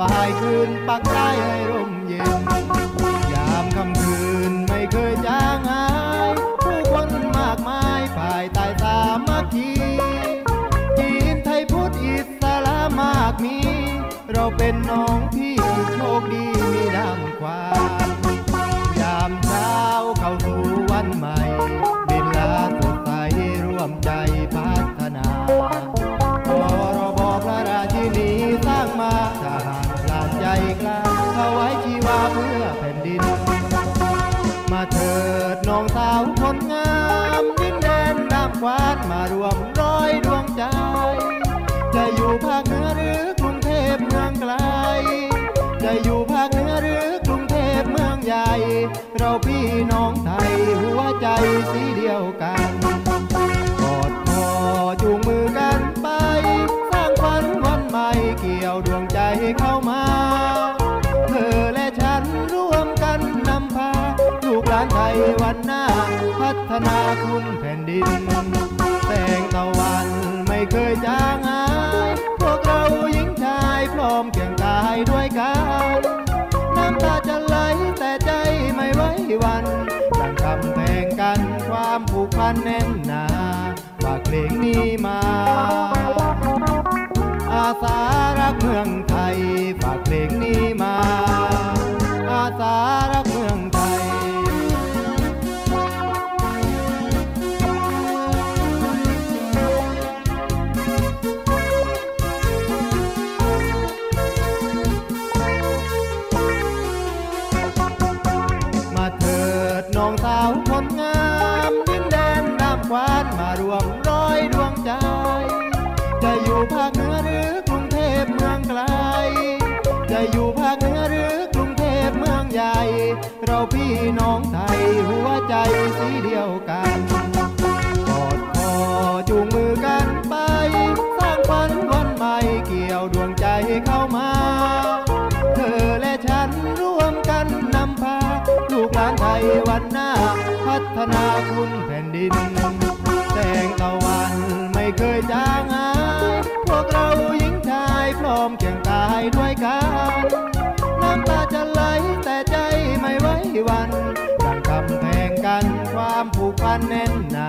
บายคืนปักใต้ให้ร่มเย็น ยามค่ำคืนไม่เคยจางหาย ผู้คนมากมายภายใต้สามัคคีจีนไทยพุทธอิสลามมากมี เราเป็นน้องพี่โชคดีมีน้ำความยามเช้าเข้าสู่วันใหม่บินลาสดใสร่วมใจพัฒนาพรบพระราชินีสร้างมา น้องสาวคนงามดินแดนน้ำควานมารวมร้อยดวงใจ จะอยู่ภาคเหนือหรือกรุงเทพเมืองไกล จะอยู่ภาคเหนือหรือกรุงเทพเมืองใหญ่ เราพี่น้องไทยหัวใจสีเดียวกันานไทยวันหน้า พัฒนาคุณแผ่นดิน แสงตะวันไม่เคยจางหาย พวกเราหญิงชายพร้อมเคียงกายด้วยกัน น้ำตาจะไหลแต่ใจไม่ไหว้วันตั้งคำแพงกันความผูกพันแน่นหนาฝากเพลงนี้มา คนงามดินแดนน้ำควานมารวมร้อยดวงใจ จะอยู่ภาคเหนือหรือกรุงเทพเมืองไกล จะอยู่ภาคเหนือหรือกรุงเทพเมืองใหญ่ เราพี่น้องไทยหัวใจสีเดียวกันกอดคอจูงมือกันไป สร้างฝันวันใหม่เกี่ยวดวงใจเข้ามาเธอและฉันร่วมกันนำพา ลูกหลานไทยวันหน้า พัฒนาคุณแผ่นดิน แสงตะวันไม่เคยจางหายพวกเราหญิงชายพร้อมเคียงกายด้วยกันน้ำตาจะไหลแต่ใจไม่ไหว้วันดังคำแพงกันความผูกพันแน่นหนา